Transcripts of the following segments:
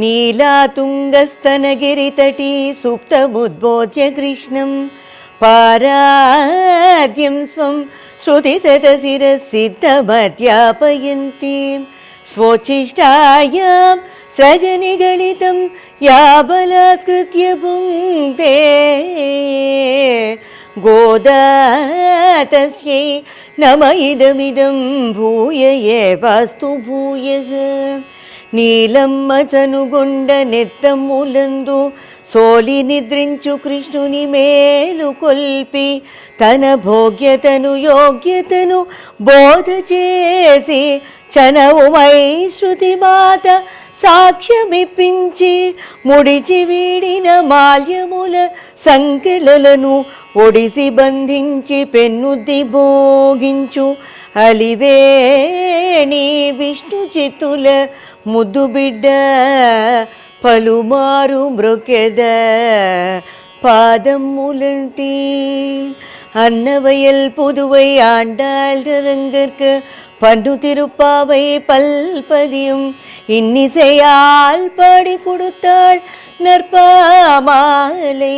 नीलातुङ्गस्तनगिरितटी सुप्तमुद्बोध्य कृष्णं पाराद्यं स्वं श्रुतिसतशिरसिद्धमध्यापयन्तीं स्वोच्छिष्टायां सजनिगणितं या बलात्कृत्य पुङ्क्ते। गोदा तस्यै नम इदमिदं भूय एवास्तु भूयः నీలమ్మ చనుగొండ నెత్తములందు సోలి నిద్రించు కృష్ణుని మేలు కొల్పి తన భోగ్యతను యోగ్యతను బోధ చేసి చనవుమై శృతి మాత సాక్ష్యమిప్పించి ముడిచి వీడిన మాల్యముల సంకెలలను ఒడిసి బంధించి పెన్నుద్ది భోగించు అలివేణి విష్ణు చిత్తుల ముద్దు బిడ్డ పలుమారు మృకెద பாதமுலண்டி அன்னவயல் புதுவை ஆண்டாள் ரங்கற்கு பண்டு திருப்பாவை பல்பதியும் இன்னிசையால் பாடி கொடுத்தாள் நற்பாமாலை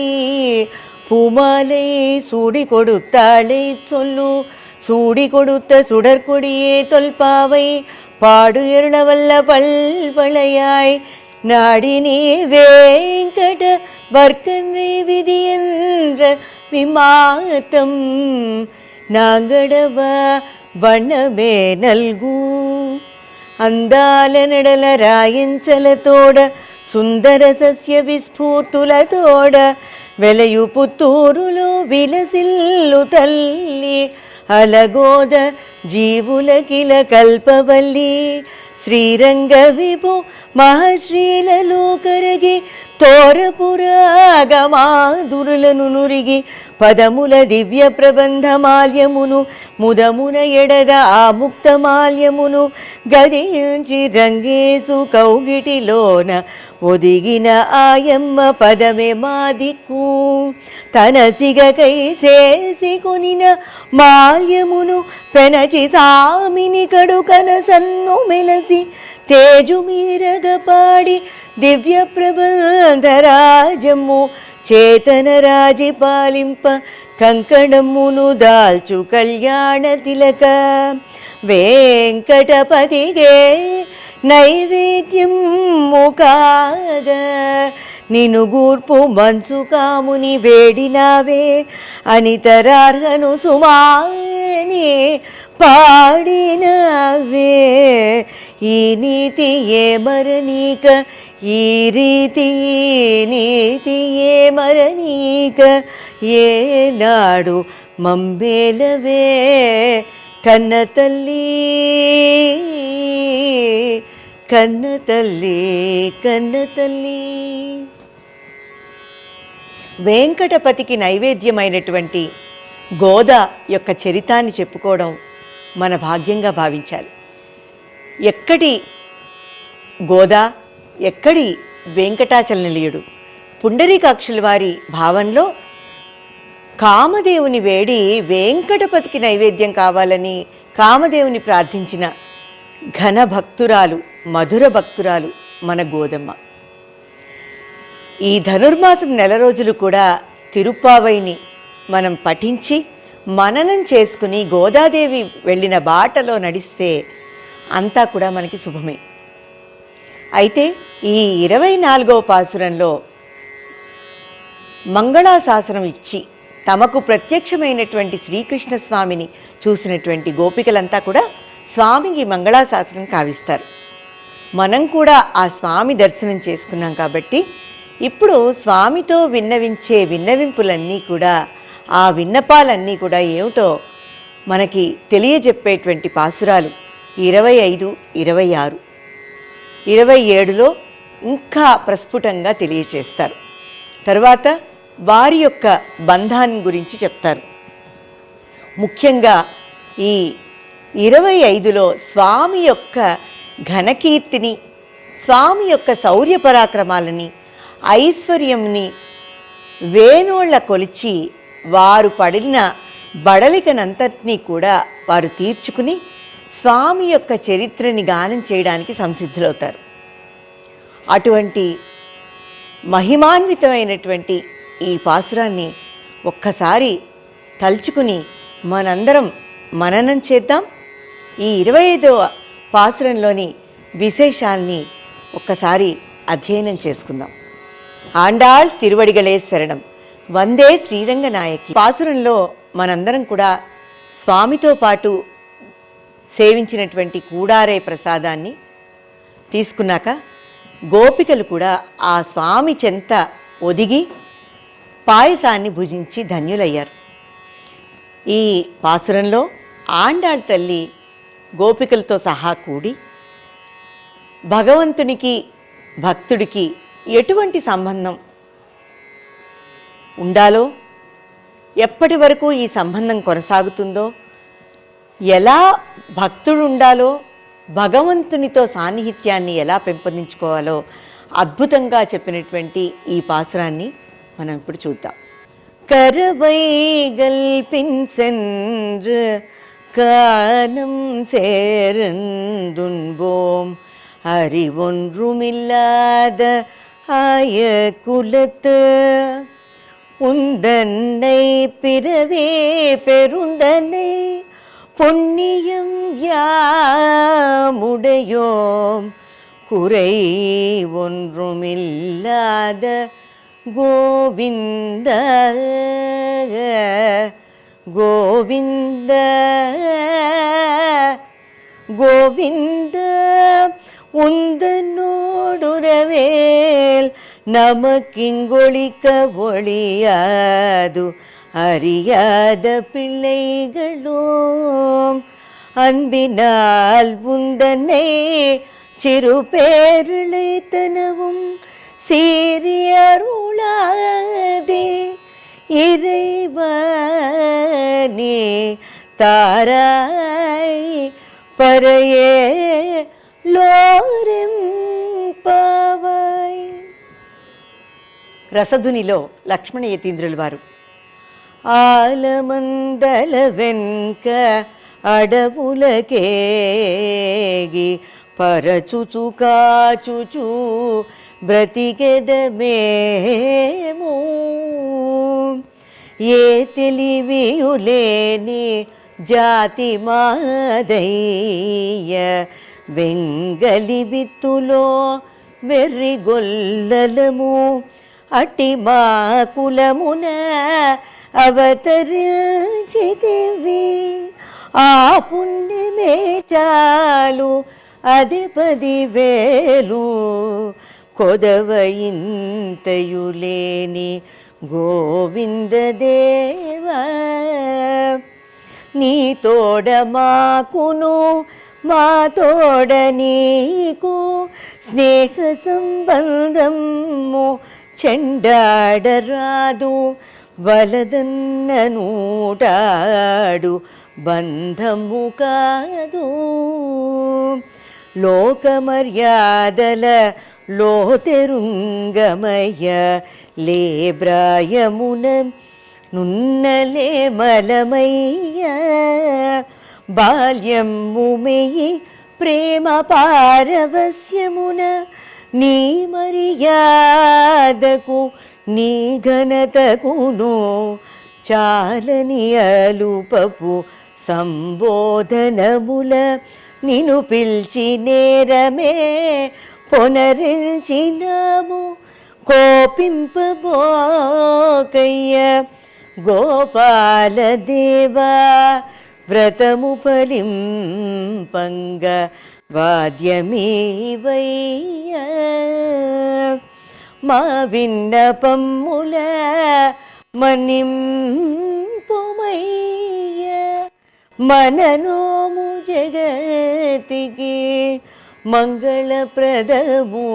பூமாலை சூடி கொடுத்தாளை சொல்லு சூடி கொடுத்த சுடற்கொடியே தொல்பாவை பாடு எருளவல்ல பல்வளையாய் நாடினே வேங்கட வர்க்கனை விதி என்ற விமாத்தம் నాంగడవ వనమే నల్గు అందాల నడల రాయించలతోడ సుందర సస్య విస్ఫూర్తులతోడ వెలయు పుత్తూరులో విలసిల్లు తల్లి అలగోద జీవులకిల కల్పవల్లి. శ్రీరంగ విభు మహశ్రీలలో లోకర తోరపురాగమాధురులను నురిగి పదముల దివ్య ప్రబంధ మాల్యమును ముదమున ఎడద ఆ ముక్త మాల్యమును గదించి రంగేసు కౌగిటిలోన ఒదిగిన ఆయమ్మ పదమే మాదిక్కు. తన సిగకై చేసి కొనిన మాల్యమును పెనచి సామిని కడుకన సన్ను మెలసి తేజుమీరగపాడి దివ్య ప్రబంధరాజము చేతన రాజి పాలింప కంకణమును దాల్చు కళ్యాణ తిలక వెంకటపతిగే నైవేద్యం ముఖాగా నిను గూర్పు మంచు కాముని వేడినావే అనితరార్హను సుమాని పాడినవే. ఈ నీతి ఏ మరనీక ఈ రీతి నీతి ఏ మరనీక ఏనాడు మంబేలవే కన్న తల్లి కన్న తల్లి కన్న తల్లి. వెంకటపతికి నైవేద్యమైనటువంటి గోదా యొక్క చరితాన్ని చెప్పుకోవడం మన భాగ్యంగా భావించాలి. ఎక్కడి గోదా ఎక్కడి వెంకటాచల నిలయుడు పుండరీకాక్షుల వారి భావంలో కామదేవుని వేడి వెంకటపతికి నైవేద్యం కావాలని కామదేవుని ప్రార్థించిన ఘన భక్తురాలు మధుర భక్తురాలు మన గోదమ్మ. ఈ ధనుర్మాసం నెల రోజులు కూడా తిరుప్పావైని మనం పఠించి మననం చేసుకుని గోదాదేవి వెళ్ళిన బాటలో నడిస్తే అంతా కూడా మనకి శుభమే. అయితే ఈ ఇరవై నాలుగవ పాసురంలో మంగళాశాసనం ఇచ్చి తమకు ప్రత్యక్షమైనటువంటి శ్రీకృష్ణ స్వామిని చూసినటువంటి గోపికలంతా కూడా స్వామికి మంగళాశాసనం కావిస్తారు. మనం కూడా ఆ స్వామి దర్శనం చేసుకున్నాం కాబట్టి ఇప్పుడు స్వామితో విన్నవించే విన్నవింపులన్నీ కూడా ఆ విన్నపాలన్నీ కూడా ఏమిటో మనకి తెలియజెప్పేటువంటి పాసురాలు ఇరవై ఐదు ఇరవై ఆరు. ఇరవై ఏడులో ఇంకా ప్రస్ఫుటంగా తెలియచేస్తారు తర్వాత వారి యొక్క బంధాన్ని గురించి చెప్తారు. ముఖ్యంగా ఈ ఇరవై ఐదులో స్వామి యొక్క ఘనకీర్తిని స్వామి యొక్క శౌర్య పరాక్రమాలని ఐశ్వర్యంని వేణోళ్ళ కొలిచి వారు పడిన బడలికనంతటినీ కూడా వారు తీర్చుకుని స్వామి యొక్క చరిత్రని గానం చేయడానికి సంసిద్ధులవుతారు. అటువంటి మహిమాన్వితమైనటువంటి ఈ పాసురాన్ని ఒక్కసారి తలుచుకుని మనందరం మననం చేద్దాం. ఈ ఇరవై ఐదవ పాసురంలోని విశేషాల్ని ఒక్కసారి అధ్యయనం చేసుకుందాం. ఆండాళ్ తిరువడిగలే శరణం. వందే శ్రీరంగనాయకి పాసురంలో మనందరం కూడా స్వామితో పాటు సేవించినటువంటి కూడారే ప్రసాదాన్ని తీసుకున్నాక గోపికలు కూడా ఆ స్వామి చెంత ఒదిగి పాయసాన్ని భుజించి ధన్యులయ్యారు. ఈ పాసురంలో ఆండాళ్ తల్లి గోపికలతో సహా కూడి భగవంతునికి భక్తుడికి ఎటువంటి సంబంధం ఉండాలో ఎప్పటి వరకు ఈ సంబంధం కొనసాగుతుందో ఎలా భక్తుడు ఉండాలో భగవంతునితో సాన్నిహిత్యాన్ని ఎలా పెంపొందించుకోవాలో అద్భుతంగా చెప్పినటువంటి ఈ పాసురాన్ని మనం ఇప్పుడు చూద్దాం கரவைகள் சென்று கானம் சேருந்துன்போம் அறிவொன்றுமில்லாத ஆய குலத்து உந்தன்னை பிறவே பெருந்தனை பொன்னியம் யாமுடையோம். குறை ஒன்றுமில்லாத கோவிந்த கோவிந்த கோவிந்த உந்தனோடுறவேல் நமக்கிங்கொழிக்க ஒளியாது அறியாத பிள்ளைகளோம் அன்பினால் உந்தனை சிறு பேரிழைத்தனவும் சீரியருளாதே இறைவனே தாராய் பரையே రసధునిలో లక్ష్మణ యతీంద్రుల వారు. ఆలమందల వెంక అడవులకేగి పరచుచు కాచుచు బ్రతికెదమేమో? ఏ తెలివియులేని జాతి మాదయ్య వెంగలి విత్తులో వెర్రిగొల్లలము అటి మా కులమున అవతరించితివి. ఆ పుణ్యమే చాలు అది పది వేలు. కొదవయింతయులేని గోవిందదేవ నీ తోడ మాకును మా తోడ నీకు స్నేహ సంబంధము చెండాడరాదు వలదన్న నూటాడు బంధము కాదు. లోక మర్యాదల లోతెరుంగమయ్య లేబ్రాయమున నున్నలే మలమయ్య. బాల్యము మెయ్యి ప్రేమ పారవస్యమున నీ మర్యాదకు నీ ఘనతకును చాలని అలుపపు సంబోధనముల నిను పిలిచి నేరమే పొనరించినాము. కోపింపబోకయ్య గోపాలదేవా వ్రతము ఫలింపంగ వాద్యమీవయ్య? మా విన్నపమ్ముల మణింపుమయ్య. మననోము జగతికి మంగళప్రదము.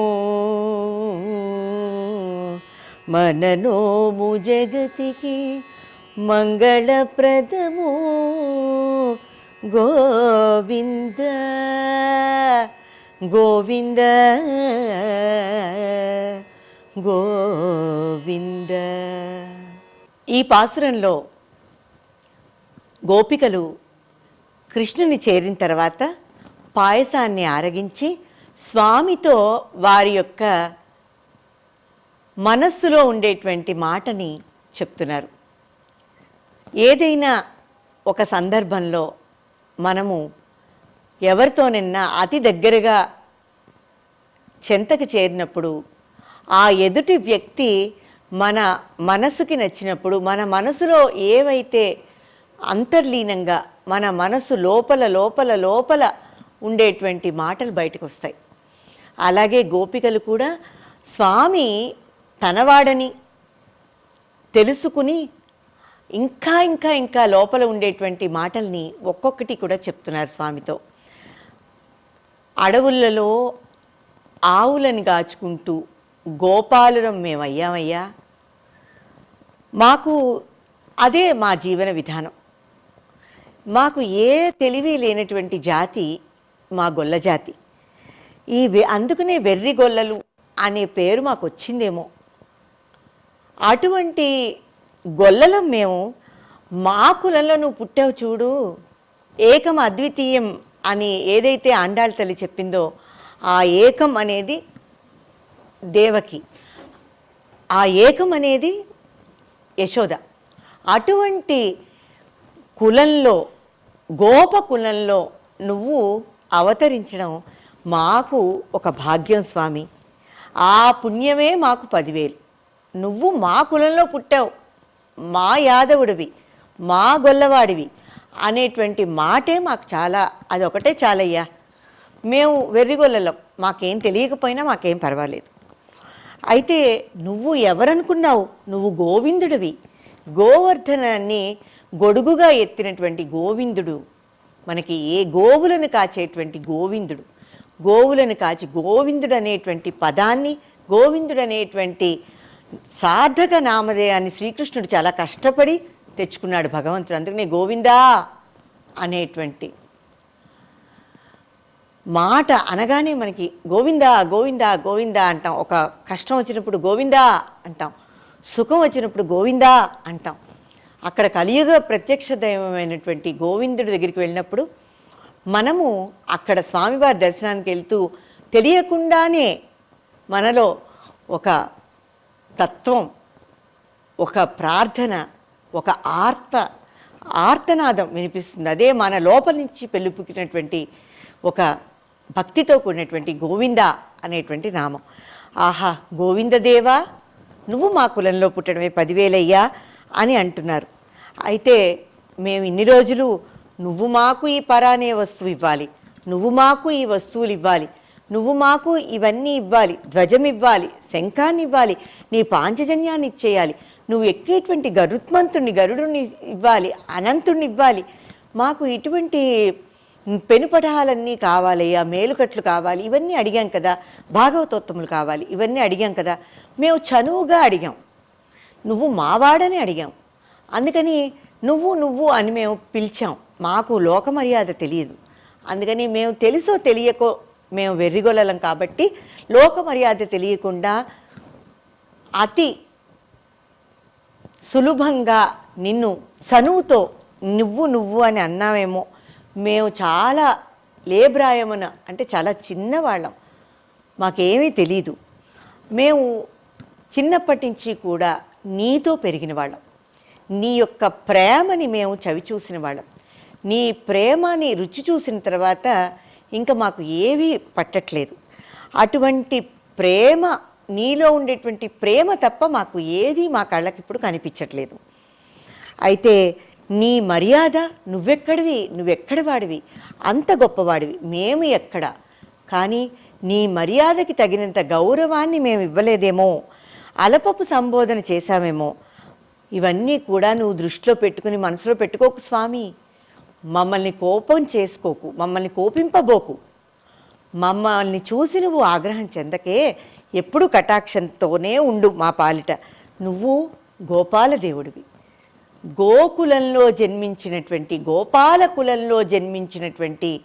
మననోము జగతికి మంగళప్రదము. గోవింద గోవింద గోవింద. ఈ పాసురంలో గోపికలు కృష్ణుని చేరిన తర్వాత పాయసాన్ని ఆరగించి స్వామితో వారి యొక్క మనస్సులో ఉండేటువంటి మాటని చెప్తున్నారు. ఏదైనా ఒక సందర్భంలో మనము ఎవరితోనైనా అతి దగ్గరగా చెంతకు చేరినప్పుడు ఆ ఎదుటి వ్యక్తి మన మనసుకి నచ్చినప్పుడు మన మనసులో ఏవైతే అంతర్లీనంగా మన మనసు లోపల లోపల లోపల ఉండేటువంటి మాటలు బయటకు వస్తాయి అలాగే గోపికలు కూడా స్వామి తనవాడని తెలుసుకుని ఇంకా ఇంకా ఇంకా లోపల ఉండేటువంటి మాటల్ని ఒక్కొక్కటి కూడా చెప్తున్నారు స్వామితో. అడవులలో ఆవులను కాచుకుంటూ గోపాలురం మేము అయ్యామయ్యా మాకు అదే మా జీవన విధానం. మాకు ఏ తెలివి లేనటువంటి జాతి మా గొల్ల జాతి. ఈ అందుకనే వెర్రి గొల్లలు అనే పేరు మాకు వచ్చిందేమో అటువంటి గొల్లలం మేము మా కులంలో నువ్వు పుట్టావు చూడు. ఏకం అద్వితీయం అని ఏదైతే ఆండాళ్ళ తల్లి చెప్పిందో ఆ ఏకం అనేది దేవకి. ఆ ఏకం అనేది యశోద. అటువంటి కులంలో గోప కులంలో నువ్వు అవతరించడం మాకు ఒక భాగ్యం స్వామి. ఆ పుణ్యమే మాకు పదివేలు. నువ్వు మా కులంలో పుట్టావు. మా యాదవుడివి మా గొల్లవాడివి అనేటువంటి మాటే మాకు చాలా అదొకటే చాలయ్యా. మేము వెర్రిగొల్లలం మాకేం తెలియకపోయినా మాకేం పర్వాలేదు. అయితే నువ్వు ఎవరనుకున్నావు? నువ్వు గోవిందుడివి. గోవర్ధనాన్ని గొడుగుగా ఎత్తినటువంటి గోవిందుడు మనకి ఏ గోవులను కాచేటువంటి గోవిందుడు గోవులను కాచి గోవిందుడు అనేటువంటి పదాన్ని గోవిందుడు అనేటువంటి సార్థక నామధేయాన్ని శ్రీకృష్ణుడు చాలా కష్టపడి తెచ్చుకున్నాడు భగవంతుడు. అందుకనే గోవిందా అనేటువంటి మాట అనగానే మనకి గోవిందా గోవిందా గోవిందా అంటాం. ఒక కష్టం వచ్చినప్పుడు గోవిందా అంటాం. సుఖం వచ్చినప్పుడు గోవిందా అంటాం. అక్కడ కలియుగ ప్రత్యక్ష దైవమైనటువంటి గోవిందుడి దగ్గరికి వెళ్ళినప్పుడు మనము అక్కడ స్వామివారి దర్శనానికి వెళ్తూ తెలియకుండానే మనలో ఒక తత్వం ఒక ప్రార్థన ఒక ఆర్త ఆర్తనాదం వినిపిస్తుంది. అదే మన లోపల నుంచి పెళ్ళిపుకినటువంటి ఒక భక్తితో కూడినటువంటి గోవింద అనేటువంటి నామం. ఆహా గోవిందదేవా నువ్వు మా కులంలో పుట్టడమే పదివేలయ్యా అని అంటున్నారు. అయితే మేము ఇన్ని రోజులు నువ్వు మాకు ఈ పరానే వస్తువు ఇవ్వాలి. నువ్వు మాకు ఈ వస్తువులు ఇవ్వాలి. నువ్వు మాకు ఇవన్నీ ఇవ్వాలి ధ్వజం ఇవ్వాలి శంఖాన్ని ఇవ్వాలి నీ పాంచజన్యాన్ని ఇచ్చేయాలి నువ్వు ఎక్కేటువంటి గరుత్మంతుణ్ణి గరుడుని ఇవ్వాలి అనంతుణ్ణి ఇవ్వాలి మాకు ఇటువంటి పెనుపటహాలన్నీ కావాలి ఆ మేలుకట్లు కావాలి. ఇవన్నీ అడిగాం కదా భాగవతోత్తములు కావాలి. ఇవన్నీ అడిగాం కదా మేము చనువుగా అడిగాం. నువ్వు మావాడని అడిగాం. అందుకని నువ్వు నువ్వు అని మేము పిలిచాం. మాకు లోక మర్యాద తెలియదు. అందుకని మేము తెలుసో తెలియకో మేము వెర్రిగొల్లలం కాబట్టి లోక మర్యాద తెలియకుండా అతి సులభంగా నిన్ను చనువుతో నువ్వు నువ్వు అని అన్నామేమో మేము చాలా లేబ్రాయమున అంటే చాలా చిన్నవాళ్ళం. మాకేమీ తెలీదు. మేము చిన్నప్పటి నుంచి కూడా నీతో పెరిగిన వాళ్ళం. నీ యొక్క ప్రేమని మేము చవి చూసిన వాళ్ళం. నీ ప్రేమని రుచి చూసిన తర్వాత ఇంకా మాకు ఏవీ పట్టట్లేదు. అటువంటి ప్రేమ నీలో ఉండేటువంటి ప్రేమ తప్ప మాకు ఏది మా కళ్ళకి ఇప్పుడు కనిపించట్లేదు. అయితే నీ మర్యాద నువ్వెక్కడివి నువ్వెక్కడ వాడివి? అంత గొప్పవాడివి. మేము ఎక్కడ? కానీ నీ మర్యాదకి తగినంత గౌరవాన్ని మేము ఇవ్వలేదేమో. అలపపు సంబోధన చేశామేమో. ఇవన్నీ కూడా నువ్వు దృష్టిలో పెట్టుకుని మనసులో పెట్టుకోకు స్వామి. మమ్మల్ని కోపం చేసుకోకు మమ్మల్ని కోపింపబోకు. మమ్మల్ని చూసి నువ్వు ఆగ్రహం చెందకే ఎప్పుడు కటాక్షంతోనే ఉండు మా పాలిట. నువ్వు గోపాల దేవుడివి. గోకులంలో జన్మించినటువంటి గోపాల కులంలో జన్మించినటువంటి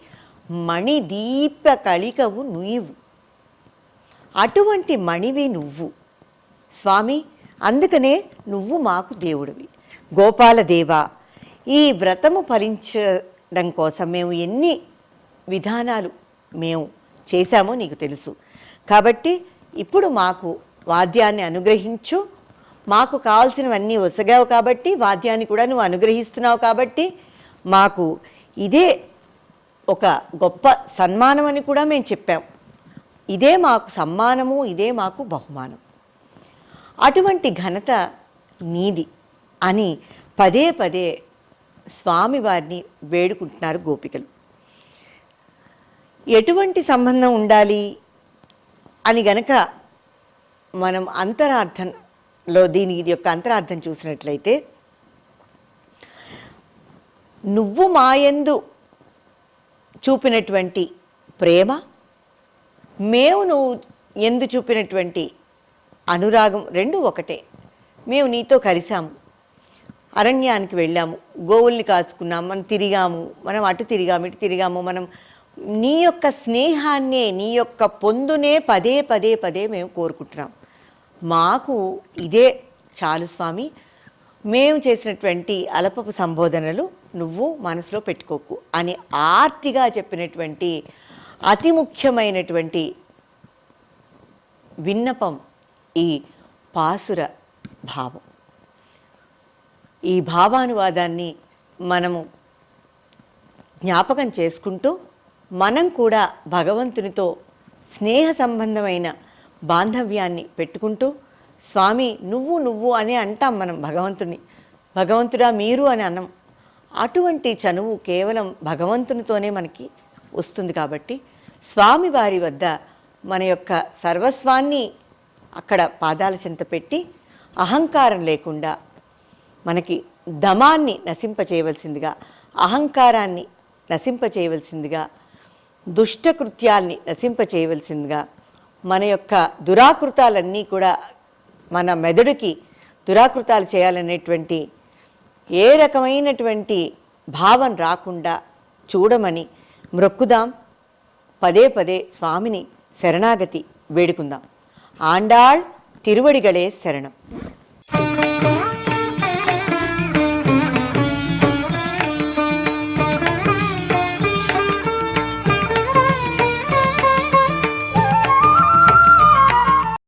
మణిదీప కళికవు నీవు అటువంటి మణివి నువ్వు. స్వామి అందుకనే నువ్వు మాకు దేవుడివి. గోపాలదేవా ఈ వ్రతము భరించడం కోసం మేము ఎన్ని విధానాలు మేము చేశామో నీకు తెలుసు. కాబట్టి ఇప్పుడు మాకు వాద్యాన్ని అనుగ్రహించు. మాకు కావాల్సినవన్నీ వసగావు కాబట్టి వాద్యాన్ని కూడా నువ్వు అనుగ్రహిస్తున్నావు కాబట్టి మాకు ఇదే ఒక గొప్ప సన్మానం అని కూడా మేము చెప్పాం. ఇదే మాకు సమ్మానము ఇదే మాకు బహుమానం. అటువంటి ఘనత నీది అని పదే పదే స్వామివారిని వేడుకుంటున్నారు గోపికలు. ఎటువంటి సంబంధం ఉండాలి అని గనక మనం అంతరార్థంలో దీని ఇది యొక్క అంతరార్థం చూసినట్లయితే నువ్వు మాయందు చూపినటువంటి ప్రేమ మేము నువ్వు ఎందు చూపినటువంటి అనురాగం రెండు ఒకటే. మేము నీతో కలిసాము అరణ్యానికి వెళ్ళాము గోవుల్ని కాసుకున్నాం మనం తిరిగాము మనం అటు తిరిగాము ఇటు తిరిగాము మనం నీ యొక్క స్నేహాన్నే నీ యొక్క పొందునే పదే పదే పదే మేము కోరుకుంటున్నాం. మాకు ఇదే చాలు స్వామి. మేము చేసినటువంటి అలపపు సంబోధనలు నువ్వు మనసులో పెట్టుకోకు అని ఆర్తిగా చెప్పినటువంటి అతి ముఖ్యమైనటువంటి విన్నపం ఈ పాసుర భావం. ఈ భావానువాదాన్ని మనము జ్ఞాపకం చేసుకుంటూ మనం కూడా భగవంతునితో స్నేహ సంబంధమైన బాంధవ్యాన్ని పెట్టుకుంటూ స్వామి నువ్వు నువ్వు అని అంటాం మనం భగవంతుని. భగవంతుడా మీరు అని అన్నం అటువంటి చనువు కేవలం భగవంతునితోనే మనకి వస్తుంది కాబట్టి స్వామివారి వద్ద మన యొక్క సర్వస్వాన్ని అక్కడ పాదాల చింత పెట్టి అహంకారం లేకుండా మనకి దమాన్ని నశింపచేయవలసిందిగా అహంకారాన్ని నశింపచేయవలసిందిగా దుష్టకృత్యాల్ని నశింపచేయవలసిందిగా మన యొక్క దురాకృతాలన్నీ కూడా మన మెదడుకి దురాకృతాలు చేయాలనేటువంటి ఏ రకమైనటువంటి భావం రాకుండా చూడమని మ్రొక్కుదాం. పదే పదే స్వామిని శరణాగతి వేడుకుందాం. ఆండాళ్ తిరువడిగలే శరణం.